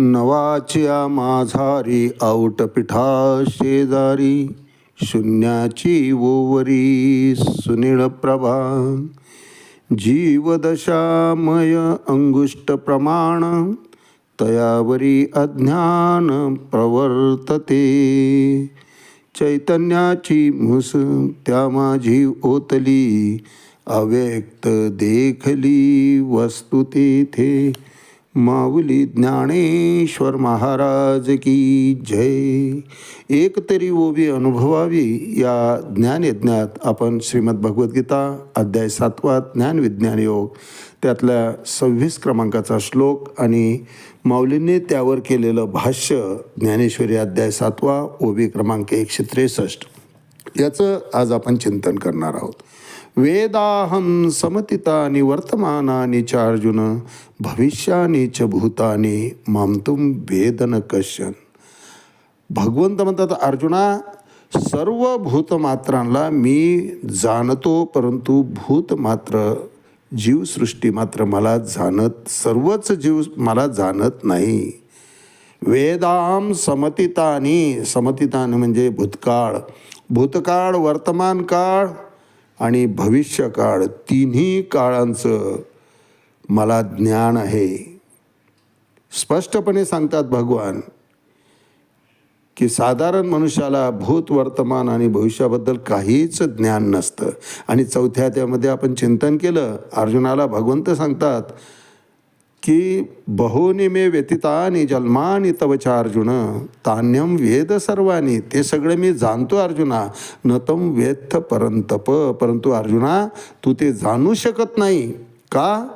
नवाच्या माझारी out पिठा शेजारी शून्याची ovary सुनीळ प्रभा. जीवदशामय अंगुष्ट प्रमाण तयावरी अज्ञान प्रवर्तते. चैतन्याची मुस त्या माझी ओतली अव्यक्त देखली वस्तु तेथे. माऊली ज्ञानेश्वर महाराज की जय. एक तरी ओवी अनुभवावी या ज्ञानयज्ञात आपण श्रीमद भगवद्गीता अध्याय सातवा ज्ञान विज्ञान योग त्यातल्या सव्वीस क्रमांकाचा श्लोक आणि माऊलींनी त्यावर केलेलं भाष्य ज्ञानेश्वरी अध्याय सातवा ओवी क्रमांक एकशे त्रेसष्ट. याचं आज आपण चिंतन करणार आहोत. वेदाहं समतितानि वर्तमानानि च अर्जुन च भूतानि मामतुम वेदन कश्यन। भगवंत म्हणतात अर्जुना सर्व भूतमात्रांना मी जाणतो परंतु भूत मात्र जीवसृष्टी मात्र मला जाणत सर्वच जीव मला जाणत नाही. वेदाम समतितानी समतितानी म्हणजे भूतकाळ. भूतकाळ वर्तमान काळ आणि भविष्यकाळ तिन्ही काळांचं मला ज्ञान आहे. स्पष्टपणे सांगतात भगवान की साधारण मनुष्याला भूत वर्तमान आणि भविष्याबद्दल काहीच ज्ञान नसतं. आणि चौथ्या त्यामध्ये आपण चिंतन केलं अर्जुनाला भगवंत सांगतात की बहूनि मे व्यतितानी जन्मानि तवचा अर्जुन तान्यम वेद सर्वानी ते सगळे मी जाणतो अर्जुना न तम वेत्थ परंतप. परंतु अर्जुना तू ते जाणू शकत नाही. का?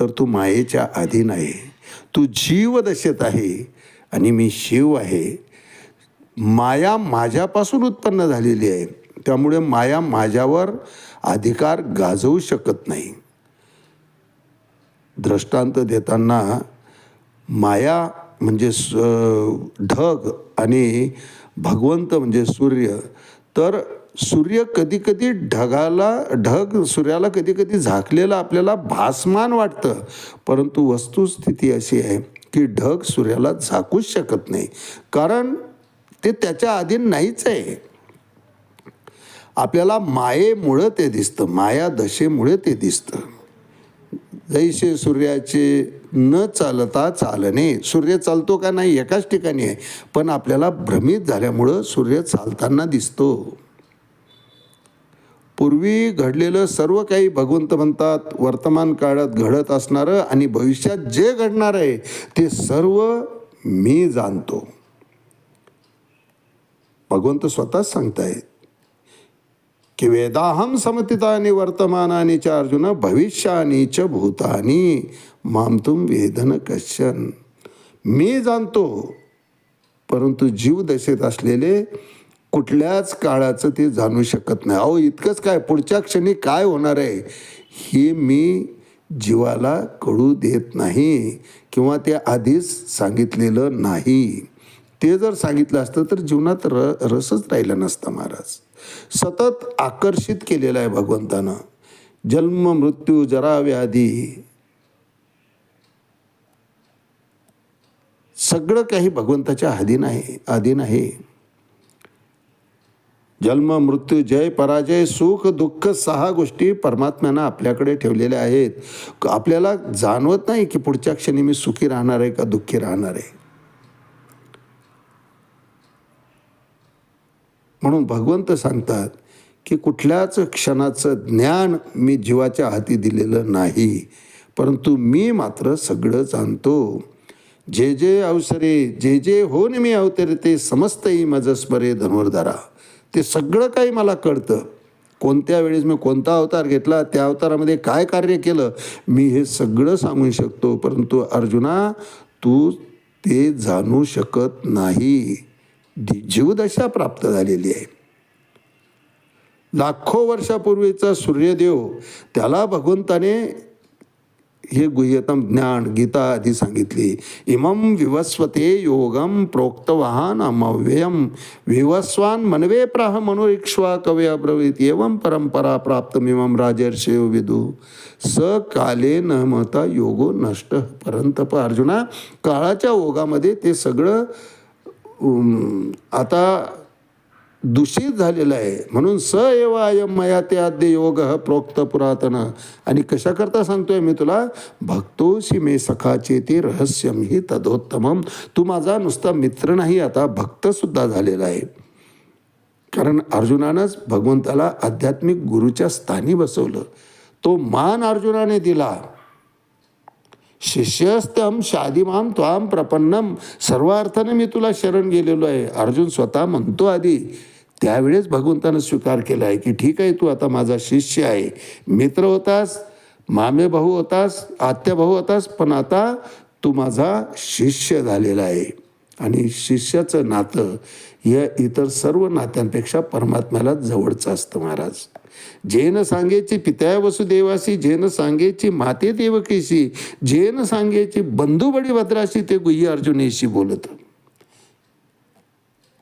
तर तू मायेच्या अधीन आहे. तू जीवदशेत आहे आणि मी शिव आहे. माया माझ्यापासून उत्पन्न झालेली आहे. त्यामुळे माया माझ्यावर अधिकार गाजवू शकत नाही. दृष्टांत देताना माया म्हणजे स ढग आणि भगवंत म्हणजे सूर्य. तर सूर्य कधी कधी ढगाला ढग सूर्याला कधी कधी झाकलेलं आपल्याला भासमान वाटतं. परंतु वस्तुस्थिती अशी आहे की ढग सूर्याला झाकूच शकत नाही. कारण ते त्याच्या अधीन नाहीच आहे. आपल्याला मायेमुळं ते दिसतं माया दशेमुळे ते दिसतं. जैसे सूर्याचे न चालता चालणे. सूर्य चालतो का नाही एकाच ठिकाणी आहे. पण आपल्याला भ्रमित झाल्यामुळं सूर्य चालताना दिसतो. पूर्वी घडलेलं सर्व काही भगवंत म्हणतात वर्तमान काळात घडत असणारं आणि भविष्यात जे घडणार आहे ते सर्व मी जाणतो. भगवंत स्वतःच सांगतायत. की वेदाहम समतितानि वर्तमानानि च अर्जुन भविष्यानी च भूतानी। मामतुम वेदन कश्यन मी जाणतो परंतु जीवदशेत असलेले कुठल्याच काळाचं ते जाणू शकत नाही. अहो इतकंच काय पुढच्या क्षणी काय होणार आहे हे मी जीवाला कळू देत नाही किंवा ते आधीच सांगितलेलं नाही. ते जर सांगितलं असतं तर जीवनात र रसच राहिला नसता महाराज. सतत आकर्षित केलेलं आहे भगवंतानं. जन्म मृत्यू जरा व्याधी. सगळं काही भगवंताच्या अधीन आहे अधीन आहे. जन्म मृत्यू जय पराजय सुख दुःख सहा गोष्टी परमात्म्यानं आपल्याकडे ठेवलेल्या आहेत. आपल्याला जाणवत नाही की पुढच्या क्षणी मी सुखी राहणार आहे का दुःखी राहणार आहे. म्हणून भगवंत सांगतात की कुठल्याच क्षणाचं ज्ञान मी जीवाच्या हाती दिलेलं नाही परंतु मी मात्र सगळं जाणतो जे जे अवसरे जे जे होऊन मी अवतरे ते समजतही माझं स्मरे धनुर्धारा. ते सगळं काही मला कळतं. कोणत्या वेळेस मी कोणता अवतार घेतला त्या अवतारामध्ये काय कार्य केलं मी हे सगळं सांगू शकतो परंतु अर्जुना तू ते जाणू शकत नाही. जीवदशा प्राप्त झालेली आहे. लाखो वर्षापूर्वीचा सूर्यदेव त्याला भगवंताने हे गुह्यतम ज्ञान गीता आधी सांगितली. इमम विवस्वते योगम प्रोक्तवाहन अमव्ययम। विवस्वान मनवे प्राह मनोरिक्ष्वा कवे अब्रवीत एवं परंपरा प्राप्तमिमम राजर्षे विदु। स काले न महता योगो नष्ट। परंतप अर्जुना काळाच्या ओघामध्ये ते सगळं आता दूषित झालेलं आहे. म्हणून स एव अयम मया ते आद्य योग प्रोक्त पुरातन. आणि कशाकरता सांगतोय मी तुला? भक्तोशी मे सखाचे ते रहस्यम ही तदोत्तमम. तू माझा नुसता मित्र नाही आता भक्तसुद्धा झालेला आहे. कारण अर्जुनानंच भगवंताला आध्यात्मिक गुरुच्या स्थानी बसवलं. तो मान अर्जुनाने दिला. शिष्यस्तम शादिमाम त्वाम प्रपन्नम. सर्व अर्थाने मी तुला शरण गेलेलो आहे. अर्जुन स्वतः म्हणतो आधी त्यावेळेस भगवंतानं स्वीकार केला आहे की ठीक आहे तू आता माझा शिष्य आहे. मित्र होतास मामे भाऊ होतास आत्या भाऊ होतास पण आता तू माझा शिष्य झालेला आहे. आणि शिष्याचं नातं या इतर सर्व नात्यांपेक्षा परमात्म्याला जवळचं असतं महाराज. जेन सांगेची पित्या वसुदेवासी जेन सांगेची माते देवकीशी जेन सांगेची बंधू बडी भद्राशी ते गुह्य अर्जुनेशी बोलत.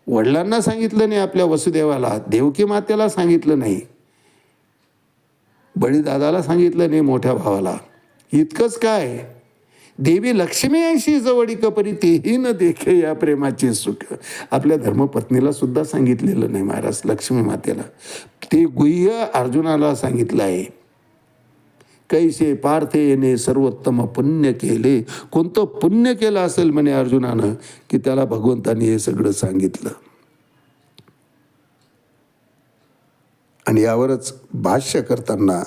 वडिलांना सांगितलं नाही आपल्या वसुदेवाला देवकी मातेला सांगितलं नाही. बळीदादाला सांगितलं नाही मोठ्या भावाला. इतकंच काय? देवी लक्ष्मी ऐशी जवळिक परी? तेही न देखे या प्रेमाचे सुख. आपल्या धर्मपत्नीला सुद्धा सांगितलेलं नाही महाराज लक्ष्मी मातेला. ते गुह्य अर्जुनाला सांगितलं आहे. कैसे पार्थेने सर्वोत्तम पुण्य केले. कोणतं पुण्य केलं असेल म्हणे अर्जुनानं की त्याला भगवंतानी हे सगळं सांगितलं. आणि यावरच भाष्य करताना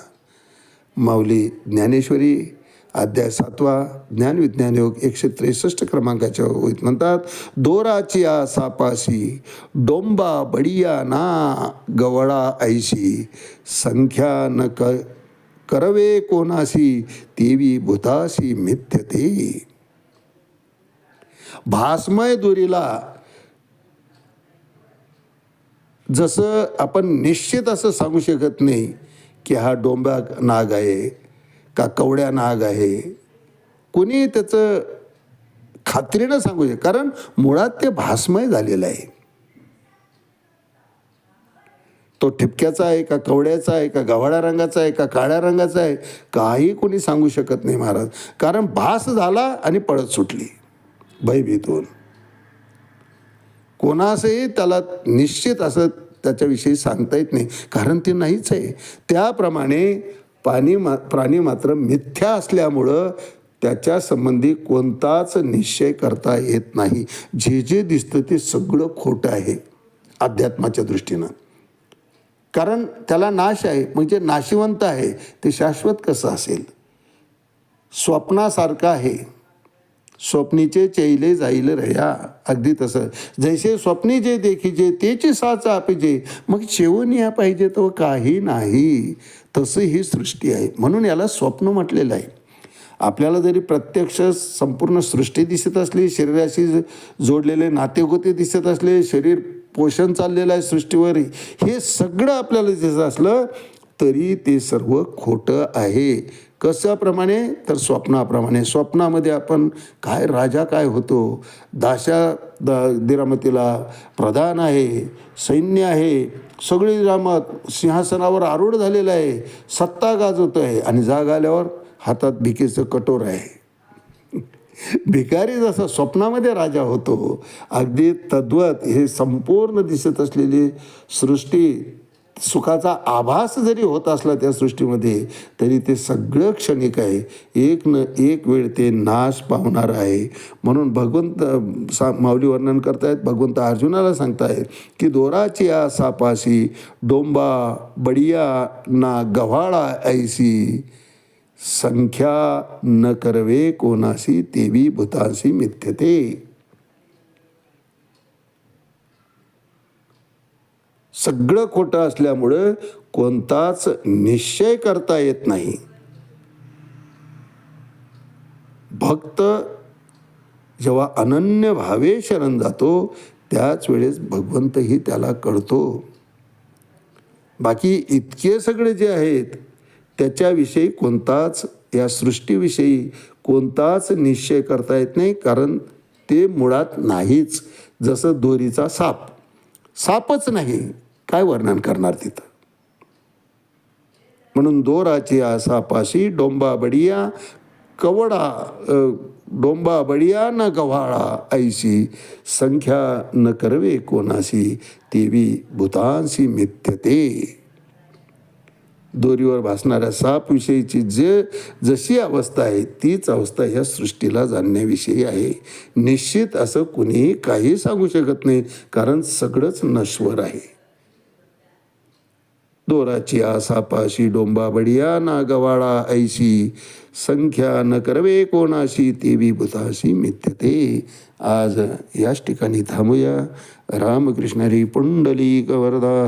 माऊली ज्ञानेश्वरी अध्याय सातवा ज्ञानविज्ञान योग एकशे त्रेसष्ट क्रमांकाच्या होईत म्हणतात दोराच्या सापाशी डोंबा बडिया ना गवळा ऐशी संख्या न क करवे कोणाशी तेवी भूताशी मिथ्यते. भासमय दुरीला जसं आपण निश्चित असं सांगू शकत नाही की हा डोंबा नाग आहे का कवड्या नाग आहे? कोणी त्याचं खात्रीनं सांगू शकत कारण मुळात ते भासमय झालेलं आहे. तो ठिपक्याचा आहे का कवड्याचा आहे का गव्हाळ्या रंगाचा आहे का काळ्या रंगाचा आहे? काही कोणी सांगू शकत नाही महाराज. कारण भास झाला आणि पळत सुटली. भयभीतून कोणासही त्याला निश्चित असं त्याच्याविषयी सांगता येत नाही. कारण ते नाहीच आहे. त्याप्रमाणे पाणी मा प्राणी मात्र मिथ्या असल्यामुळं त्याच्या संबंधी कोणताच निश्चय करता येत नाही. जे जे दिसतं ते सगळं खोटं आहे अध्यात्माच्या दृष्टीनं. कारण त्याला नाश आहे म्हणजे नाशिवंत आहे ते शाश्वत कसं असेल? स्वप्नासारखं आहे. स्वप्नीचे चैले जाईल रया अगदी तसं. जैसे स्वप्नी जे देखीजे तेची साच आपिजे मग शेवून या पाहिजे तो काही नाही. तसं ही सृष्टी आहे. म्हणून याला स्वप्न म्हटलेलं आहे. आपल्याला जरी प्रत्यक्ष संपूर्ण सृष्टी दिसत असली शरीराशी जोडलेले नातेगोते दिसत असले शरीर पोषण चाललेलं आहे सृष्टीवर हे सगळं आपल्याला दिसत असलं तरी ते सर्व खोटं आहे. कशाप्रमाणे? तर स्वप्नाप्रमाणे. स्वप्नामध्ये आपण काय राजा काय होतो? दाशा दा दिरामतीला प्रधान आहे सैन्य आहे सगळी रामत सिंहासनावर आरूढ झालेलं आहे सत्ता गाजवतो आहे आणि जाग आल्यावर हातात भिकेचं कटोर आहे. भिकारी जसा स्वप्नामध्ये राजा होतो अगदी तद्वत हे संपूर्ण दिसत असलेली सृष्टी सुखाचा आभास जरी होत असला त्या सृष्टीमध्ये तरी ते सगळं क्षणिक आहे. एक न एक वेळ ते नाश पावणार आहे. म्हणून भगवंत सा माऊली वर्णन करतायत भगवंत अर्जुनाला सांगतायत की दोराची या सापाशी डोंबा बडिया ना गव्हाळा ऐसी संख्या न करवे कोणाशी तेवी भूताशी मिथ्यते. सगळं खोटं असल्यामुळं कोणताच निश्चय करता येत नाही. भक्त जेव्हा अनन्य भावे शरण जातो त्याच वेळेस भगवंतही त्याला कळतो. बाकी इतके सगळे जे आहेत त्याच्याविषयी कोणताच या सृष्टीविषयी कोणताच निश्चय करता येत नाही कारण ते मुळात नाहीच. जसं दोरीचा साप. सापच नाही. काय वर्णन करणार तिथं? म्हणून दोराची आसा पाशी डोंबा बडिया कवडा डोंबा बडिया न गव्हाळा ऐशी संख्या न करवे कोणाशी तेवी भूतांशी मिथ्यते. दोरीवर भासणाऱ्या सापविषयीची जे जशी अवस्था आहे तीच अवस्था ह्या सृष्टीला जाणण्याविषयी आहे. निश्चित असं कुणीही काही सांगू शकत नाही कारण सगळंच नश्वर आहे. दोराची आसापाशी डोंबा बडिया ऐशी संख्या न करवे कोणाशी तेवी भूताशी मिथ्यते. आज याच ठिकाणी थांबूया. रामकृष्ण हरी पुंडलिक वरदा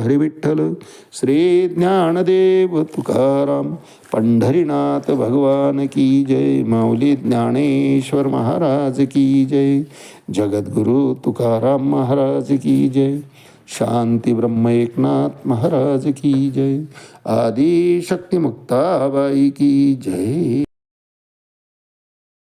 श्री ज्ञानदेव तुकाराम पंढरीनाथ भगवान की जय माऊली ज्ञानेश्वर महाराज की जय जगद्गुरु तुकाराम महाराज की जय. शांती ब्रह्म एकनाथ महाराज की जय। आदि मुक्ता बाई की जय।